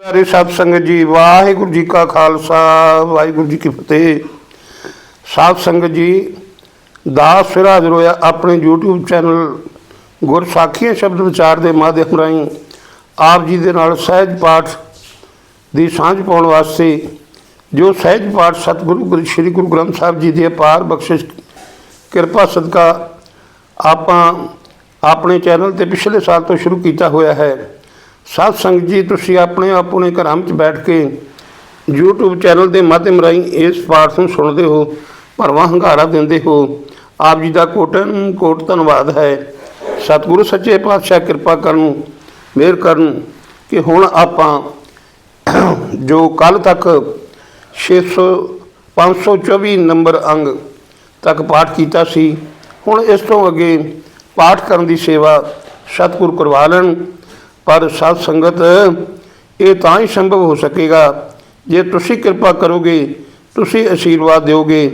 ਪਿਆਰੇ ਸਤ ਸੰਗਤ ਜੀ, ਵਾਹਿਗੁਰੂ ਜੀ ਕਾ ਖਾਲਸਾ, ਵਾਹਿਗੁਰੂ ਜੀ ਕੀ ਫਤਿਹ। ਸਾਧ ਸੰਗਤ ਜੀ, ਦਾਸ ਸਿਰਾਜ ਰੋਇਆ ਆਪਣੇ YouTube ਚੈਨਲ ਗੁਰਸਾਖੀਆਂ ਸ਼ਬਦ ਵਿਚਾਰ ਦੇ ਮਾਧਿਅਮ ਰਾਹੀਂ ਆਪ ਜੀ ਦੇ ਨਾਲ ਸਹਿਜ ਪਾਠ ਦੀ ਸਾਂਝ ਪਾਉਣ ਵਾਸਤੇ, ਜੋ ਸਹਿਜ ਪਾਠ ਸਤਿਗੁਰੂ ਗੁਰੂ, ਸ੍ਰੀ ਗੁਰੂ ਗ੍ਰੰਥ ਸਾਹਿਬ ਜੀ ਦੀ ਅਪਾਰ ਬਖਸ਼ਿਸ਼, ਕਿਰਪਾ ਸਦਕਾ ਆਪਾਂ ਆਪਣੇ ਚੈਨਲ ਤੇ ਪਿਛਲੇ ਸਾਲ ਤੋਂ ਸ਼ੁਰੂ ਕੀਤਾ ਹੋਇਆ ਹੈ। ਸਾਧ ਸੰਗਤ ਜੀ, ਤੁਸੀਂ ਆਪਣੇ ਆਪਣੇ ਘਰਾਂ ਵਿੱਚ ਬੈਠ ਕੇ YouTube ਚੈਨਲ ਦੇ ਮਾਧਿਅਮ ਰਾਹੀਂ ਇਸ ਪਾਠ ਨੂੰ ਸੁਣਦੇ ਹੋ, ਭਰਵਾਂ ਹੰਗਾਰਾ ਦਿੰਦੇ ਹੋ। ਆਪ ਜੀ ਦਾ ਕੋਟਨ ਕੋਟ ਧੰਨਵਾਦ ਹੈ। ਸਤਿਗੁਰੂ ਸੱਚੇ ਪਾਤਸ਼ਾਹ ਕਿਰਪਾ ਕਰਨ, ਮਿਹਰ ਕਰਨ ਕਿ ਹੁਣ ਆਪਾਂ ਜੋ ਕੱਲ ਤੱਕ 600 524 ਨੰਬਰ ਅੰਗ ਤੱਕ ਪਾਠ ਕੀਤਾ ਸੀ, ਹੁਣ ਇਸ ਤੋਂ ਅੱਗੇ ਪਾਠ ਕਰਨ ਦੀ ਸੇਵਾ ਸਤਿਗੁਰ ਕਰਵਾ ਲੈਣ। ਪਰ ਸਤ ਸੰਗਤ, ਇਹ ਤਾਂ ਹੀ ਸੰਭਵ ਹੋ ਸਕੇਗਾ, ਜੇ ਤੁਸੀਂ ਕਿਰਪਾ ਕਰੋਗੇ, ਤੁਸੀਂ ਅਸ਼ੀਰਵਾਦ ਦਿਓਗੇ।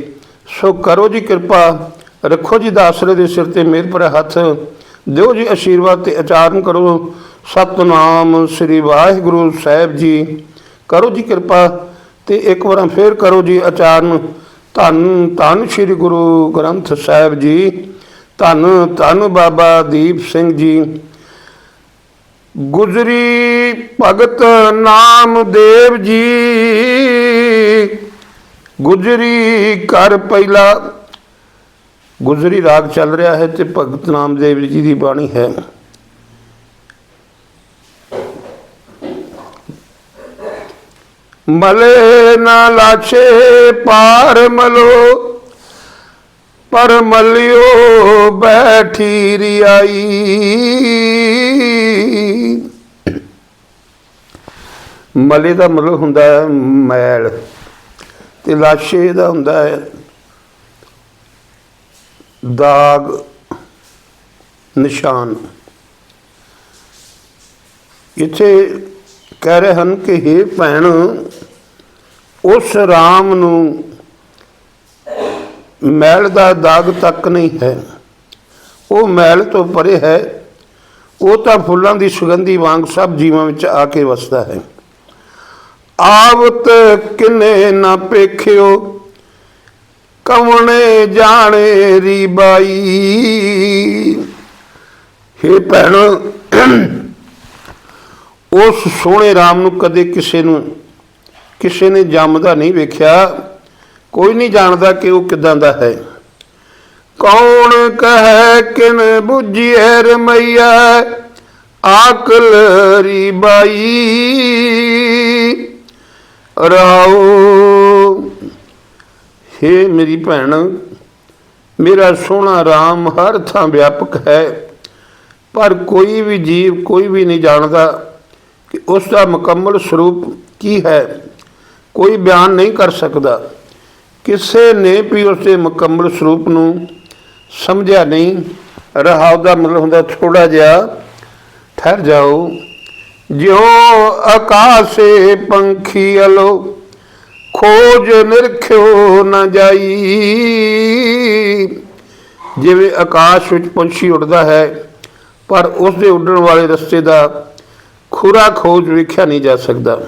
ਸੋ ਕਰੋ ਜੀ ਕਿਰਪਾ, ਰੱਖੋ ਜੀ ਦਾਸਰੇ ਦੇ ਸਿਰ ਤੇ ਮੇਰ ਪਰ ਹੱਥ, ਦਿਓ ਜੀ ਅਸ਼ੀਰਵਾਦ ਤੇ ਆਚਾਰਨ ਕਰੋ। ਸਤਨਾਮ ਸ੍ਰੀ ਵਾਹਿਗੁਰੂ ਸਾਹਿਬ ਜੀ। ਕਰੋ ਜੀ ਕਿਰਪਾ ਤੇ ਇੱਕ ਵਾਰ ਫੇਰ ਕਰੋ ਜੀ ਆਚਾਰਨ ਧੰਨ ਧੰਨ ਸ੍ਰੀ ਗੁਰੂ ਗ੍ਰੰਥ ਸਾਹਿਬ ਜੀ। ਧੰਨ ਧੰਨ ਬਾਬਾ ਦੀਪ ਸਿੰਘ ਜੀ। ਗੁਜਰੀ ਭਗਤ ਨਾਮਦੇਵ ਜੀ। ਗੁਜਰੀ ਕਰ ਪਹਿਲਾ। ਗੁਜਰੀ ਰਾਗ ਚੱਲ ਰਿਹਾ ਹੈ ਤੇ ਭਗਤ ਨਾਮਦੇਵ ਜੀ ਦੀ ਬਾਣੀ ਹੈ। ਮਲੇ ਨਾ ਲਾਛੇ ਪਾਰ ਮਲੋ। ਪਰ ਮਲਿਓ ਬੈਠੀ ਰਿਆਈ। ਮਲੇ ਦਾ ਮਤਲਬ ਹੁੰਦਾ ਹੈ ਮੈਲ ਤੇ ਲਾਸ਼ੇ ਦਾ ਹੁੰਦਾ ਹੈ ਦਾਗ, ਨਿਸ਼ਾਨ। ਇੱਥੇ ਕਹਿ ਰਹੇ ਹਨ ਕਿ हे ਭੈਣ, ਉਸ ਰਾਮ ਨੂੰ ਮੈਲ ਦਾ ਦਾਗ ਤੱਕ ਨਹੀਂ ਹੈ। ਉਹ ਮੈਲ ਤੋਂ ਪਰੇ ਹੈ। ਉਹ ਤਾਂ ਫੁੱਲਾਂ ਦੀ ਸੁਗੰਧੀ ਵਾਂਗ ਸਭ ਜੀਵਾਂ ਵਿੱਚ ਆ ਕੇ ਵਸਦਾ ਹੈ। ਆਵਤ ਕਿਨੇ ਨਾ ਪੇਖਿਓ, ਕਵਣੇ ਜਾਣੇ ਰੀ ਬਾਈ। ਹੇ ਭੈਣ, ਉਸ ਸੋਹਣੇ RAM ਨੂੰ ਕਦੇ ਕਿਸੇ ਨੂੰ, ਕਿਸੇ ਨੇ ਜੰਮਦਾ ਨਹੀਂ ਵੇਖਿਆ। ਕੋਈ ਨਹੀਂ ਜਾਣਦਾ ਕਿ ਉਹ ਕਿਦਾਂ ਦਾ ਹੈ। ਕੌਣ ਕਹੈ, ਕਿਨ ਬੁਝੀਐ ਰਮਈਆ, ਆਕਲ ਰੀ ਰਾਉ ਹੇ ਮੇਰੀ ਭੈਣ, ਮੇਰਾ ਸੋਹਣਾ RAM ਹਰ ਥਾਂ ਵਿਆਪਕ ਹੈ, ਪਰ ਕੋਈ ਵੀ ਜੀਵ, ਕੋਈ ਵੀ ਨਹੀਂ ਜਾਣਦਾ ਕਿ ਉਸ ਦਾ ਮੁਕੰਮਲ ਸਰੂਪ ਕੀ ਹੈ। ਕੋਈ ਬਿਆਨ ਨਹੀਂ ਕਰ ਸਕਦਾ। ਕਿਸੇ ਨੇ ਵੀ ਉਸ ਦੇ ਮੁਕੰਮਲ ਸਰੂਪ ਨੂੰ ਸਮਝਿਆ ਨਹੀਂ ਰਹਾਉ ਦਾ ਮਤਲਬ ਹੁੰਦਾ ਥੋੜਾ ਜਿਹਾ, ਠਹਿਰ ਜਾਓ। ਜਿਉ ਆਕਾਸੇ ਪੰਖੀ ਅਲੋ, ਖੋਜ ਨਿਰਖਿਓ ਨਾ ਜਾਈ। ਜਿਵੇਂ ਆਕਾਸ਼ ਵਿੱਚ ਪੰਛੀ ਉੱਡਦਾ ਹੈ, ਪਰ ਉਸ ਦੇ ਉੱਡਣ ਵਾਲੇ ਰਸਤੇ ਦਾ ਖੁਰਾ ਖੋਜ ਵੇਖਿਆ ਨਹੀਂ ਜਾ ਸਕਦਾ।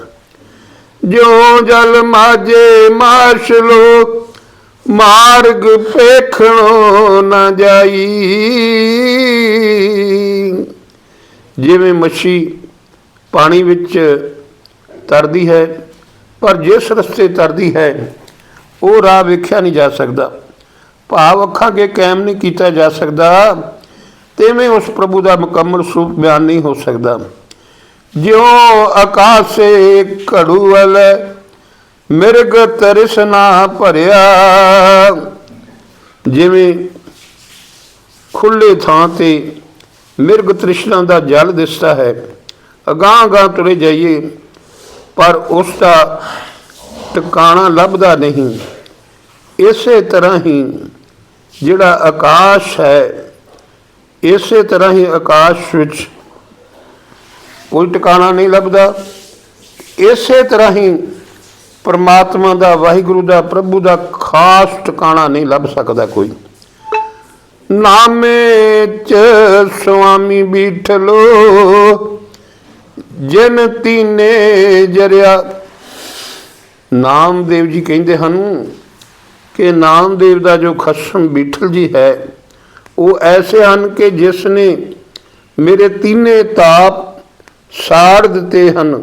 ਜਿਉ ਜਲ ਮਾਝੇ ਮਾਰਸ਼ਲੋ ਮਾਰਗ ਪੇਖਣੋ ਨਾ ਜਾਈ। ਜਿਵੇਂ ਮੱਛੀ ਪਾਣੀ ਵਿੱਚ ਤਰਦੀ ਹੈ, ਪਰ ਜਿਸ ਰਸਤੇ ਤਰਦੀ ਹੈ, ਉਹ ਰਾਹ ਵੇਖਿਆ ਨਹੀਂ ਜਾ ਸਕਦਾ। ਭਾਵ ਅੱਖਾਂ ਅੱਗੇ ਕਾਇਮ ਨਹੀਂ ਕੀਤਾ ਜਾ ਸਕਦਾ, ਤੇਵੇਂ ਉਸ ਪ੍ਰਭੂ ਦਾ ਮੁਕੰਮਲ ਸਰੂਪ ਬਿਆਨ ਨਹੀਂ ਹੋ ਸਕਦਾ। ਜਿਉ ਆਕਾਸੇ ਘੜੂਵਲ, ਮਿਰਗ ਤਰਸਨਾ ਭਰਿਆ। ਜਿਵੇਂ ਖੁੱਲੇ ਥਾਂ ਤੇ ਮਿਰਗ ਤ੍ਰਿਸ਼ਨਾ ਦਾ ਜਲ ਦਿਸਦਾ ਹੈ, ਅਗਾਂਹ ਅਗਾਂਹ ਤੁਰੇ ਜਾਈਏ, ਪਰ ਉਸ ਦਾ ਟਿਕਾਣਾ ਲੱਭਦਾ ਨਹੀਂ। ਇਸੇ ਤਰ੍ਹਾਂ ਹੀ ਜਿਹੜਾ ਆਕਾਸ਼ ਹੈ, ਇਸੇ ਤਰ੍ਹਾਂ ਹੀ ਆਕਾਸ਼ ਵਿੱਚ ਕੋਈ ਟਿਕਾਣਾ ਨਹੀਂ ਲੱਭਦਾ। ਇਸੇ ਤਰ੍ਹਾਂ ਹੀ ਪਰਮਾਤਮਾ ਦਾ, ਵਾਹਿਗੁਰੂ ਦਾ, ਪ੍ਰਭੂ ਦਾ ਖਾਸ ਟਿਕਾਣਾ ਨਹੀਂ ਲੱਭ ਸਕਦਾ ਕੋਈ। ਨਾਮੇ ਚ ਸੁਆਮੀ ਬੀਠਲੋ ਜਿਨ ਤੀਨੇ ਜਰਿਆ। ਨਾਮਦੇਵ ਜੀ ਕਹਿੰਦੇ ਹਨ ਕਿ ਨਾਮਦੇਵ ਦਾ ਜੋ ਖਸਮ ਬੀਠਲ ਜੀ ਹੈ, ਉਹ ਐਸੇ ਹਨ ਕਿ ਜਿਸ ਨੇ ਮੇਰੇ ਤੀਨੇ ਤਾਪ ਸਾੜ ਦਿੱਤੇ ਹਨ।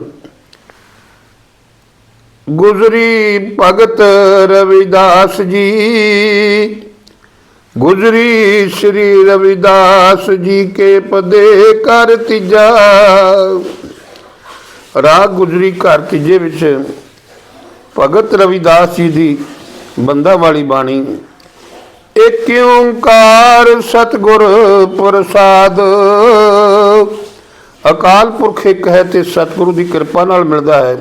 ਗੁਜਰੀ ਭਗਤ ਰਵਿਦਾਸ ਜੀ। ਗੁਜਰੀ ਸ੍ਰੀ ਰਵਿਦਾਸ ਜੀ ਕੇ ਪਦੇ ਕਰ ਤੀਜਾ। ਰਾਗ ਗੁਜਰੀ ਘਰ ਤੀਜੇ ਵਿੱਚ ਭਗਤ ਰਵਿਦਾਸ ਜੀ ਦੀ ਬੰਦਾ ਵਾਲੀ ਬਾਣੀ। ਏਕ ਓੰਕਾਰ ਸਤਿਗੁਰ ਪ੍ਰਸਾਦ। ਅਕਾਲ ਪੁਰਖ ਇੱਕ ਹੈ ਤੇ ਸਤਿਗੁਰੂ ਦੀ ਕਿਰਪਾ ਨਾਲ ਮਿਲਦਾ ਹੈ।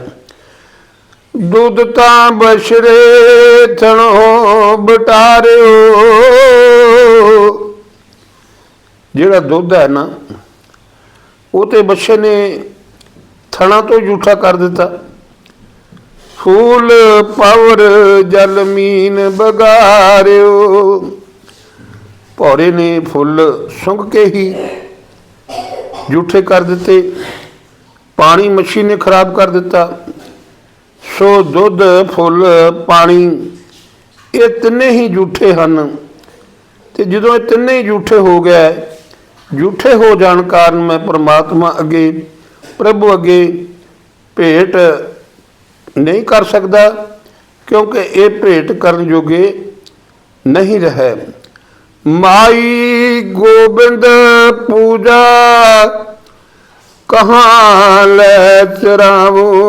ਦੁੱਧ ਤਾਂ ਬਸ਼ਰੇ ਥਣੋ ਬਟਾਰਿਓ ਜਿਹੜਾ ਦੁੱਧ ਹੈ ਨਾ, ਉਹ ਤੇ ਬੱਚੇ ਨੇ ਥਣਾ ਤੋਂ ਝੂਠਾ ਕਰ ਦਿੱਤਾ। ਫੂਲ ਪਾਵਰ ਜਲ ਮੀਨ ਬਗਾਰਿਓ। ਭੌਰੇ ਨੇ ਫੁੱਲ ਸੁੰਘ ਕੇ ਹੀ ਜੂਠੇ ਕਰ ਦਿੱਤੇ, ਪਾਣੀ ਮੱਛੀ ਨੇ ਖਰਾਬ ਕਰ ਦਿੱਤਾ। ਸੋ ਦੁੱਧ, ਫੁੱਲ, ਪਾਣੀ, ਇਹ ਤਿੰਨੇ ਹੀ ਝੂਠੇ ਹਨ। ਤੇ ਜਦੋਂ ਇਹ ਤਿੰਨੇ ਹੀ ਝੂਠੇ ਹੋ ਗਏ ਝੂਠੇ ਹੋ ਜਾਣ ਕਾਰਨ ਮੈਂ ਪ੍ਰਮਾਤਮਾ ਅੱਗੇ, ਪ੍ਰਭੂ ਅੱਗੇ ਭੇਟ ਨਹੀਂ ਕਰ ਸਕਦਾ, ਕਿਉਂਕਿ ਇਹ ਭੇਟ ਕਰਨ ਜੋਗੇ ਨਹੀਂ ਰਹੇ। ਮਾਈ ਗੋਬਿੰਦ ਪੂਜਾ, ਕਹਾਂ ਲੈ ਚਰਾਵੋ?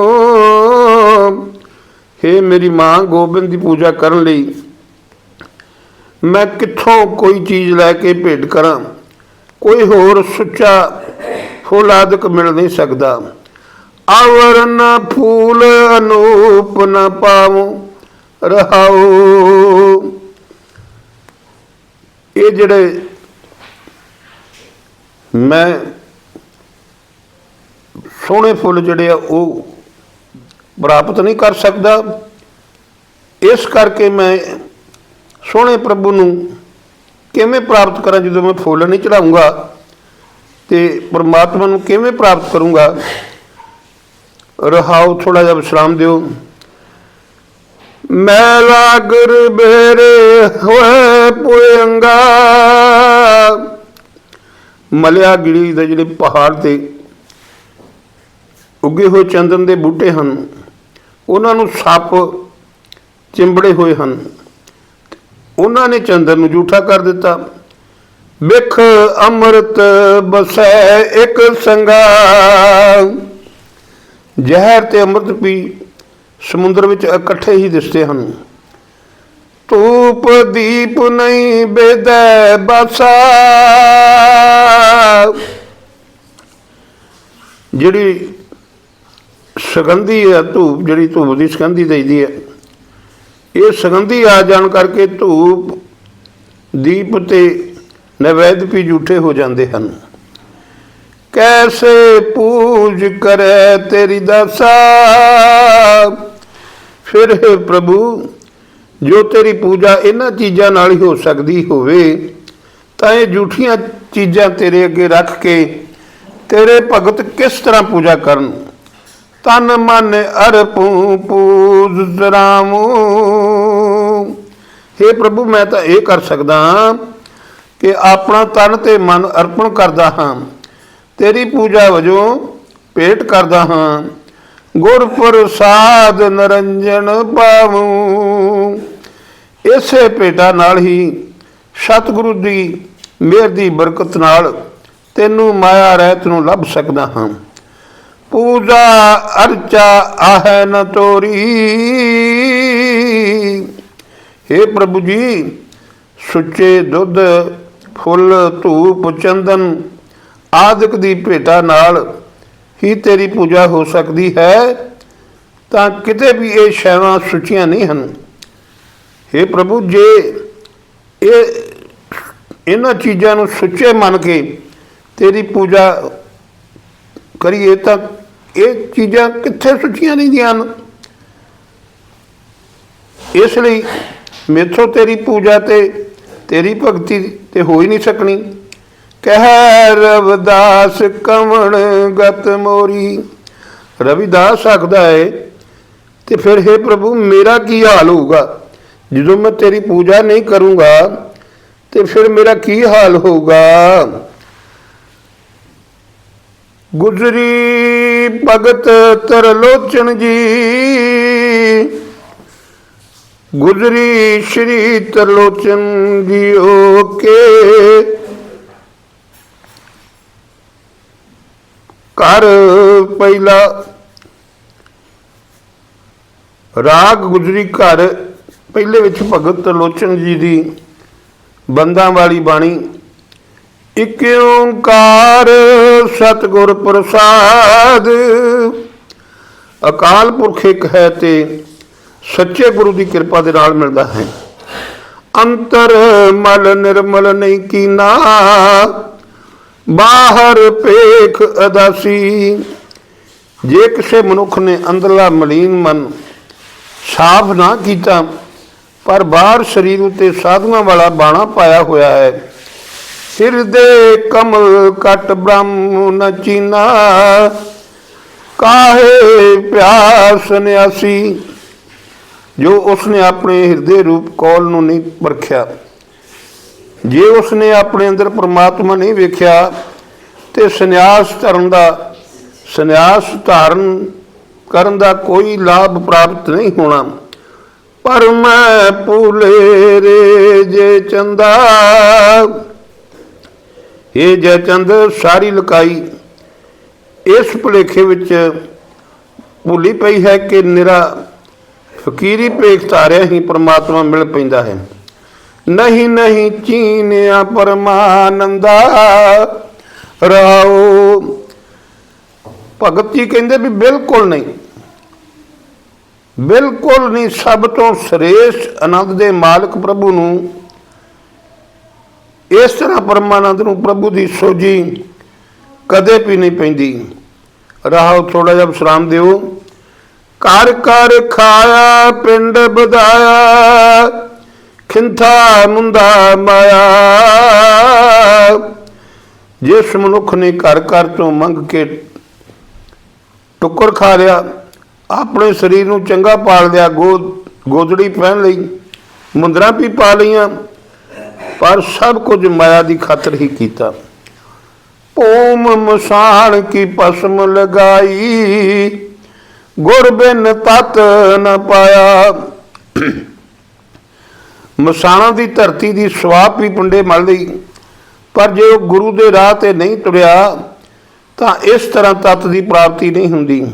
हे ਮੇਰੀ ਮਾਂ ਗੋਬਿੰਦ ਦੀ ਪੂਜਾ ਕਰਨ ਲਈ ਮੈਂ ਕਿੱਥੋਂ ਕੋਈ ਚੀਜ਼ ਲੈ ਕੇ ਭੇਟ ਕਰਾਂ? ਕੋਈ ਹੋਰ ਸੁੱਚਾ ਫੁੱਲ ਆਦਿਕ ਮਿਲ ਨਹੀਂ ਸਕਦਾ। ਆਵਰਨ ਫੂਲ ਅਨੂਪ ਨਾ ਪਾਵੋ, ਰਹਾਓ। ਇਹ ਜਿਹੜੇ ਮੈਂ ਸੋਹਣੇ ਫੁੱਲ ਜਿਹੜੇ ਆ, ਉਹ ਪ੍ਰਾਪਤ ਨਹੀਂ ਕਰ ਸਕਦਾ। ਇਸ ਕਰਕੇ ਮੈਂ ਸੋਹਣੇ ਪ੍ਰਭੂ ਨੂੰ ਕਿਵੇਂ ਪ੍ਰਾਪਤ ਕਰਾਂ ਜਦੋਂ ਮੈਂ ਫੁੱਲ ਨਹੀਂ ਚੜਾਉਂਗਾ ਤੇ ਪਰਮਾਤਮਾ ਨੂੰ ਕਿਵੇਂ ਪ੍ਰਾਪਤ ਕਰੂੰਗਾ? ਰਹਾਉ ਥੋੜਾ ਜਿਹਾ ਵਿਸ਼ਰਾਮ ਦਿਓ। ਮੈਲਾ ਲਾਗਰ ਬੇਰੇ ਹੋਏ ਪੁਯੰਗਾ ਮਲਿਆ ਗਿੜੀ ਦੇ ਜਿਹੜੇ ਪਹਾੜ ਤੇ ਉੱਗੇ ਹੋਏ ਚੰਦਨ ਦੇ ਬੂਟੇ ਹਨ, ਉਹਨਾਂ ਨੂੰ ਸੱਪ ਚਿੰਬੜੇ ਹੋਏ ਹਨ। ਉਹਨਾਂ ਨੇ ਚੰਦਨ ਨੂੰ ਝੂਠਾ ਕਰ ਦਿੱਤਾ। ਵਿਖ ਅੰਮ੍ਰਿਤ ਬਸੈ ਇੱਕ ਸੰਗਾ। ਜ਼ਹਿਰ ਤੇ ਅੰਮ੍ਰਿਤ ਪੀ ਸਮੁੰਦਰ ਵਿੱਚ ਇਕੱਠੇ ਹੀ ਦਿਸਦੇ ਹਨ। ਧੂਪ ਦੀਪ ਨਹੀਂ ਬੇਦੈ ਬਾਸਾ। ਜਿਹੜੀ ਸੁਗੰਧੀ ਹੈ, ਧੂਪ, ਜਿਹੜੀ ਧੂਪ ਦੀ ਸੁਗੰਧੀ ਦਈਦੀ ਹੈ, ਇਹ ਸੁਗੰਧੀ ਆ ਜਾਣ ਕਰਕੇ ਧੂਪ ਦੀਪ ਤੇ ਨਵੈਦ ਵੀ ਝੂਠੇ ਹੋ ਜਾਂਦੇ ਹਨ। ਕੈਸੇ ਪੂਜ ਕਰੇ ਤੇਰੀ ਦਾਸਾ? ਫਿਰ ਹੈ ਪ੍ਰਭੂ, ਜੋ ਤੇਰੀ ਪੂਜਾ ਇਹਨਾਂ ਚੀਜ਼ਾਂ ਨਾਲ ਹੀ ਹੋ ਸਕਦੀ ਹੋਵੇ, ਤਾਂ ਇਹ ਝੂਠੀਆਂ ਚੀਜ਼ਾਂ ਤੇਰੇ ਅੱਗੇ ਰੱਖ ਕੇ ਤੇਰੇ ਭਗਤ ਕਿਸ ਤਰ੍ਹਾਂ ਪੂਜਾ ਕਰਨ? ਤਨ ਮਨ ਅਰਪੂ ਪੂਜ ਰਾਮੂ हे ਪ੍ਰਭੂ, ਮੈਂ ਤਾਂ ਇਹ ਕਰ ਸਕਦਾ ਹਾਂ ਕਿ ਆਪਣਾ ਤਨ ਤੇ ਮਨ ਅਰਪਣ ਕਰਦਾ ਹਾਂ। ਤੇਰੀ ਪੂਜਾ ਵਜੋਂ ਭੇਟ ਕਰਦਾ ਹਾਂ। ਗੁਰ ਪ੍ਰਸਾਦ ਨਰੰਜਨ ਪਾਵੂ। ਇਸੇ ਭੇਟਾ ਨਾਲ ਹੀ ਸਤਿਗੁਰੂ ਦੀ ਮਿਹਰ ਦੀ ਬਰਕਤ ਨਾਲ ਤੈਨੂੰ ਮਾਇਆ ਰਹਿਤ ਨੂੰ ਲੱਭ ਸਕਦਾ ਹਾਂ। ਪੂਜਾ ਅਰਚਾ ਆਹੈ ਨ ਤੋਰੀ। हे ਪ੍ਰਭੂ ਜੀ, ਸੁੱਚੇ ਦੁੱਧ, ਫੁੱਲ, ਧੂਪ, ਚੰਦਨ ਆਦਿਕ ਦੀ ਭੇਟਾ ਨਾਲ ਹੀ ਤੇਰੀ ਪੂਜਾ ਹੋ ਸਕਦੀ ਹੈ, ਤਾਂ ਕਿਤੇ ਵੀ ਇਹ ਸ਼ੈਵਾਂ ਸੁੱਚੀਆਂ ਨਹੀਂ ਹਨ। हे ਪ੍ਰਭੂ, ਜੇ ਇਹ ਇਹਨਾਂ ਚੀਜ਼ਾਂ ਨੂੰ ਸੁੱਚੇ ਮੰਨ ਕੇ ਤੇਰੀ ਪੂਜਾ ਕਰੀਏ, ਤਾਂ ਇਹ ਚੀਜ਼ਾਂ ਕਿੱਥੇ ਸੁੱਚੀਆਂ ਨਹੀਂ ਹਨ? ਇਸ ਲਈ ਮੇਥੋਂ ਤੇਰੀ ਪੂਜਾ ਤੇ ਤੇਰੀ ਭਗਤੀ ਤੇ ਹੋ ਹੀ ਨਹੀਂ ਸਕਣੀ। ਕਹਿ ਰਵਦਾਸ ਕਵਣ ਗਤ ਮੋਰੀ। ਰਵਿਦਾਸ ਆਖਦਾ ਏ, ਤੇ ਫਿਰ हे ਪ੍ਰਭੂ, ਮੇਰਾ ਕੀ ਹਾਲ ਹੋਊਗਾ? ਜਦੋਂ ਮੈਂ ਤੇਰੀ ਪੂਜਾ ਨਹੀਂ ਕਰੂੰਗਾ, ਤੇ ਫਿਰ ਮੇਰਾ ਕੀ ਹਾਲ ਹੋਊਗਾ? ਗੁਜਰੀ ਭਗਤ ਤਰਲੋਚਨ ਜੀ, ਗੁਜਰੀ ਸ਼੍ਰੀ ਤਰਲੋਚਨ ਜੀ ਓਕੇ। ਘਰ ਪਹਿਲਾ ਰਾਗ ਗੁਜਰੀ ਘਰ, ਪਹਿਲੇ ਵਿੱਚ ਭਗਤ ਲੋਚਨ ਜੀ ਦੀ ਬੰਦਾਂ ਵਾਲੀ ਬਾਣੀ। ਇਕ ਓੰਕਾਰ ਸਤਿਗੁਰ ਪ੍ਰਸਾਦ। ਅਕਾਲ ਪੁਰਖ ਇੱਕ ਹੈ ਤੇ ਸੱਚੇ ਗੁਰੂ ਦੀ ਕਿਰਪਾ ਦੇ ਨਾਲ ਮਿਲਦਾ ਹੈ। ਅੰਤਰ ਮਲ ਨਿਰਮਲ ਨਹੀਂ ਕੀਨਾ। ਬਾਹਰ ਪੇਖ ਅਦਾਸੀ। ਜੇ ਕਿਸੇ ਮਨੁੱਖ ਨੇ ਅੰਦਰਲਾ ਮਲੀਨ ਮਨ ਸਾਫ਼ ਨਾ ਕੀਤਾ, ਪਰ ਬਾਹਰ ਸਰੀਰ ਉਤੇ ਸਾਧੂਆਂ ਵਾਲਾ ਬਾਣਾ ਪਾਇਆ ਹੋਇਆ ਹੈ ਹਿਰਦੇ ਕਮਲ ਕਟ ਬ੍ਰਹਮ ਨਚੀਨਾ ਚੀਨਾ। ਕਾਹੇ ਪਿਆਸ ਨਿਆਸੀ, ਜੋ ਉਸਨੇ ਆਪਣੇ ਹਿਰਦੇ ਰੂਪ ਕੌਲ ਨੂੰ ਨਹੀਂ ਪਰਖਿਆ। ਜੇ ਉਸਨੇ ਆਪਣੇ ਅੰਦਰ ਪ੍ਰਮਾਤਮਾ ਨਹੀਂ ਵੇਖਿਆ ਤੇ ਸੰਨਿਆਸ ਧਰਨ ਦਾ, ਸੰਨਿਆਸ ਧਾਰਨ ਕਰਨ ਦਾ ਕੋਈ ਲਾਭ ਪ੍ਰਾਪਤ ਨਹੀਂ ਹੋਣਾ। ਪਰ ਮੈਂ ਭੂਲੇ ਰੇ ਜੇ ਚੰਦਾ ਇਹ ਜੈ ਚੰਦ ਸਾਰੀ ਲਕਾਈ, ਇਸ ਭੁਲੇਖੇ ਵਿੱਚ ਭੁੱਲੀ ਪਈ ਹੈ ਕਿ ਨਿਰਾ ਫਕੀਰੀ ਭੇਖ ਧਾਰਿਆ ਹੀ ਪ੍ਰਮਾਤਮਾ ਮਿਲ ਪੈਂਦਾ ਹੈ। ਨਹੀਂ ਨਹੀਂ ਚੀਨਿਆ ਪਰਮਾਨੰਦਾ। ਰਾਓ। ਭਗਤ ਜੀ ਕਹਿੰਦੇ ਵੀ ਬਿਲਕੁਲ ਨਹੀਂ। ਬਿਲਕੁਲ ਨਹੀਂ, ਸਭ ਤੋਂ ਸ੍ਰੇਸ਼ਟ ਆਨੰਦ ਦੇ ਮਾਲਕ ਪ੍ਰਭੂ ਨੂੰ। ਇਸ ਤਰ੍ਹਾਂ ਪਰਮਾਨੰਦ ਨੂੰ ਪ੍ਰਭੂ ਦੀ ਸੋਝੀ ਕਦੇ ਵੀ ਨਹੀਂ ਪੈਂਦੀ। ਰਾਹੋ ਥੋੜਾ ਜਿਹਾ ਵਿਸ਼ਰਾਮ ਦਿਓ। ਘਰ ਘਰ ਖਾਇਆ, ਪਿੰਡ ਬਧਾਇਆ ਖਿੰਥਾ ਮੁੰਦਾ ਮਾਇਆ। ਜਿਸ ਮਨੁੱਖ ਨੇ ਘਰ ਘਰ ਤੋਂ ਮੰਗ ਕੇ ਟੁੱਕਰ ਖਾ ਲਿਆ, ਆਪਣੇ ਸਰੀਰ ਨੂੰ ਚੰਗਾ ਪਾਲ ਲਿਆ, ਗੋਦ, ਗੋਦੜੀ ਪਹਿਨ ਲਈ, ਮੁੰਦਰਾਂ ਵੀ ਪਾ ਲਈਆਂ, ਪਰ ਸਭ ਕੁਝ ਮਾਇਆ ਦੀ ਖਾਤਰ ਹੀ ਕੀਤਾ। ਓਮ ਮਸਾਣ ਕੀ ਪਸਮ ਲਗਾਈ, ਗੁਰ ਬਿਨ ਤਤ ਨ ਪਾਇਆ। ਮਸਾਣਾ ਦੀ ਧਰਤੀ ਦੀ ਸਵਾਪ ਵੀ ਪੁੰਡੇ ਮਲ ਲਈ ਪਰ ਜੇ ਉਹ ਗੁਰੂ ਦੇ ਰਾਹ ਤੇ ਨਹੀਂ ਤੁਰਿਆ, ਤਾਂ ਇਸ ਤਰ੍ਹਾਂ ਤਤ ਦੀ ਪ੍ਰਾਪਤੀ ਨਹੀਂ ਹੁੰਦੀ।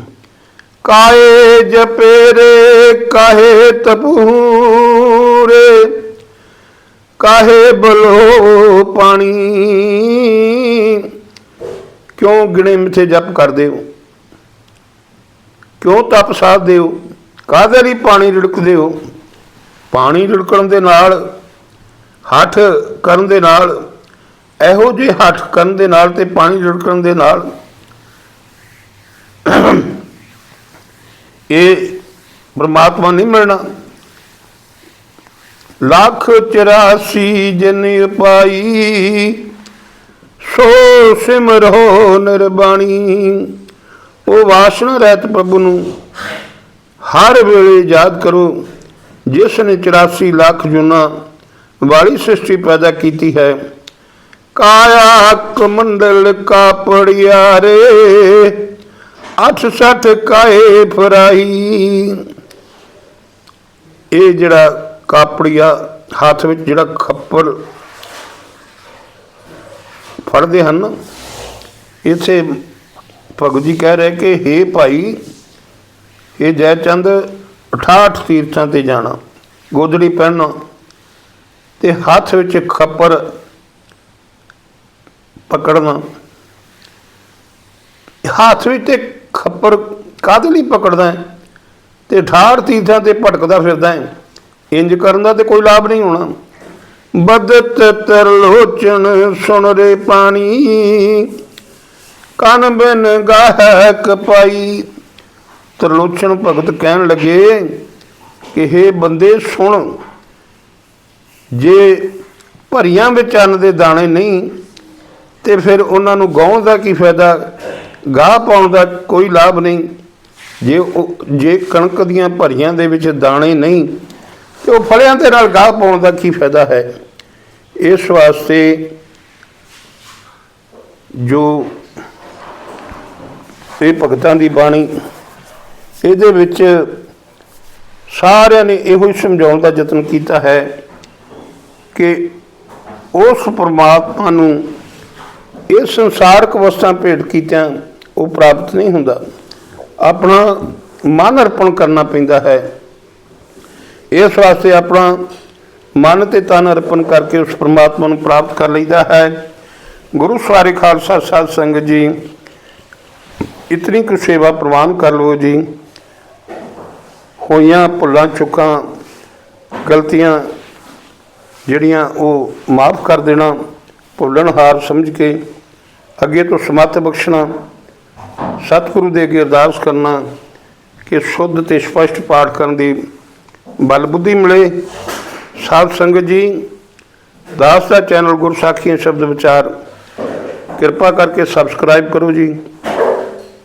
ਕਾਏ ਜਪੇਰੇ, ਕਾਹੇ ਤਪੂਰੇ, ਕਾਹੇ ਬਲੋ ਪਾਣੀ। ਕਿਉਂ ਗਿਣੇ ਮਿੱਥੇ ਜਪ ਕਰਦੇ ਹੋ? ਕਿਉਂ ਤਪ ਸਾਧਦੇ ਹੋ? ਕਾਹਦੇ ਲਈ ਪਾਣੀ ਰਿੜਕਦੇ ਹੋ? ਪਾਣੀ ਰਿੜਕਣ ਦੇ ਨਾਲ, ਹੱਠ ਕਰਨ ਦੇ ਨਾਲ, ਇਹੋ ਜਿਹੇ ਹੱਠ ਕਰਨ ਦੇ ਨਾਲ ਤੇ ਪਾਣੀ ਰਿੜਕਣ ਦੇ ਨਾਲ, ਇਹ ਪਰਮਾਤਮਾ ਨਹੀਂ ਮਿਲਣਾ। ਲੱਖ 84 ਜਿਨ ਪਾਈ ਸੋ ਸਿਮਰੋ ਨਿਰਬਾਣੀ। ਉਹ ਵਾਸਨਾ ਰਹਿਤ ਪ੍ਰਭੂ ਨੂੰ ਹਰ ਵੇਲੇ ਯਾਦ ਕਰੋ। ਜਿਸ ਨੇ 84 ਲੱਖ ਜੁਨਾ ਵਾਲੀ ਸ੍ਰਿਸ਼ਟੀ ਪੈਦਾ ਕੀਤੀ ਹੈ। ਕਾਇਆ ਕਮੰਡਲ ਕਾ ਪੜਿਆ ਰੇ 68 ਕਾਏ ਫਰਾਈ। ਇਹ ਜਿਹੜਾ ਕਾਪੜੀਆ ਹੱਥ ਵਿੱਚ ਜਿਹੜਾ ਖੱਪੜ ਫੜਦੇ ਹਨ, ਇਥੇ ਭਗਤ ਜੀ ਕਹਿ ਰਹੇ ਕਿ हे ਭਾਈ ਇਹ ਜੈ ਚੰਦ 68 ਤੀਰਥਾਂ ਤੇ ਜਾਣਾ, ਗੋਦੜੀ ਪਹਿਨਣਾ ਤੇ ਹੱਥ ਵਿੱਚ ਖੱਪਰ ਪਕੜਨਾ। ਹੱਥ ਵਿੱਚ ਤੇ ਖੱਪਰ ਕਾਹਦੇ ਲਈ ਪਕੜਦਾ ਹੈ? ਤੇ 68 ਤੀਰਥਾਂ ਤੇ ਭਟਕਦਾ ਫਿਰਦਾ ਹੈ। ਇੰਜ ਕਰਨ ਦਾ ਤੇ ਕੋਈ ਲਾਭ ਨਹੀਂ ਹੋਣਾ। ਬਦਤ ਤਰਲੋਚਨ ਸੁਣ ਰੇ ਪਾਣੀ, ਕਨ ਬਿਨ ਗਾਹਕ ਪਾਈ। ਤਰਲੋਚਨ ਭਗਤ ਕਹਿਣ ਲੱਗੇ ਕਿ हे ਬੰਦੇ, ਸੁਣ। ਜੇ ਭਰੀਆਂ ਵਿੱਚ ਅੰਨ ਦੇ ਦਾਣੇ ਨਹੀਂ, ਤੇ ਫਿਰ ਉਹਨਾਂ ਨੂੰ ਗਾਉਣ ਦਾ ਕੀ ਫਾਇਦਾ? ਗਾਹ ਪਾਉਣ ਦਾ ਕੋਈ ਲਾਭ ਨਹੀਂ। ਜੇ ਉਹ, ਜੇ ਕਣਕ ਦੀਆਂ ਭਰੀਆਂ ਦੇ ਵਿੱਚ ਦਾਣੇ ਨਹੀਂ, ਤੇ ਉਹ ਫਲਿਆਂ ਦੇ ਨਾਲ ਗਾਹ ਪਾਉਣ ਦਾ ਕੀ ਫਾਇਦਾ ਹੈ? ਇਸ ਵਾਸਤੇ ਜੋ ਇਹ ਭਗਤਾਂ ਦੀ ਬਾਣੀ ਇਹਦੇ ਵਿੱਚ ਸਾਰਿਆਂ ਨੇ ਇਹੋ ਹੀ ਸਮਝਾਉਣ ਦਾ ਯਤਨ ਕੀਤਾ ਹੈ ਕਿ ਉਸ ਪਰਮਾਤਮਾ ਨੂੰ ਇਹ ਸੰਸਾਰਕ ਵਸਤਾਂ ਭੇਟ ਕੀਤਿਆਂ ਉਹ ਪ੍ਰਾਪਤ ਨਹੀਂ ਹੁੰਦਾ। ਆਪਣਾ ਮਨ ਅਰਪਣ ਕਰਨਾ ਪੈਂਦਾ ਹੈ। ਇਸ ਵਾਸਤੇ ਆਪਣਾ ਮਨ ਤੇ ਤਨ ਅਰਪਣ ਕਰਕੇ ਉਸ ਪਰਮਾਤਮਾ ਨੂੰ ਪ੍ਰਾਪਤ ਕਰ ਲਈਦਾ ਹੈ। ਗੁਰੂ ਸਵਾਰੇ ਖਾਲਸਾ ਸਾਧ ਸੰਗਤ ਜੀ, ਇਤਨੀ ਕੁ ਸੇਵਾ ਪ੍ਰਵਾਨ ਕਰ ਲਓ ਜੀ। ਹੋਈਆਂ ਭੁੱਲਾਂ ਚੁੱਕਾਂ ਗਲਤੀਆਂ ਜਿਹੜੀਆਂ ਉਹ ਮਾਫ ਕਰ ਦੇਣਾ ਭੁੱਲਣਹਾਰ ਸਮਝ ਕੇ ਅੱਗੇ ਤੋਂ ਸਮਤ ਬਖਸ਼ਣਾ, ਸਤਿਗੁਰੂ ਦੇ ਅੱਗੇ ਅਰਦਾਸ ਕਰਨਾ ਕਿ ਸ਼ੁੱਧ ਤੇ ਸਪਸ਼ਟ ਪਾਠ ਕਰਨ ਦੀ ਬਲ ਬੁੱਧੀ ਮਿਲੇ। ਸਾਧ ਸੰਗਤ ਜੀ, ਦਾਸ ਦਾ ਚੈਨਲ ਗੁਰਸਾਖੀਆਂ ਸ਼ਬਦ ਵਿਚਾਰ, ਕਿਰਪਾ ਕਰਕੇ ਸਬਸਕ੍ਰਾਈਬ ਕਰੋ ਜੀ।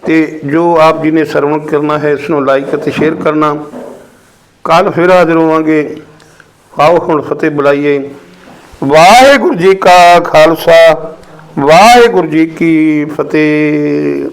ਤੇ ਜੋ ਆਪ ਜੀ ਨੇ ਸਰਵਣ ਕਰਨਾ ਹੈ ਇਸ ਨੂੰ ਲਾਈਕ ਅਤੇ ਸ਼ੇਅਰ ਕਰਨਾ। ਕੱਲ ਫਿਰ ਹਾਜ਼ਰ ਹੋਵਾਂਗੇ। ਆਓ ਹੁਣ ਫਤਿਹ ਬੁਲਾਈਏ। ਵਾਹਿਗੁਰੂ ਜੀ ਕਾ ਖਾਲਸਾ, ਵਾਹਿਗੁਰੂ ਜੀ ਕੀ ਫਤਿਹ।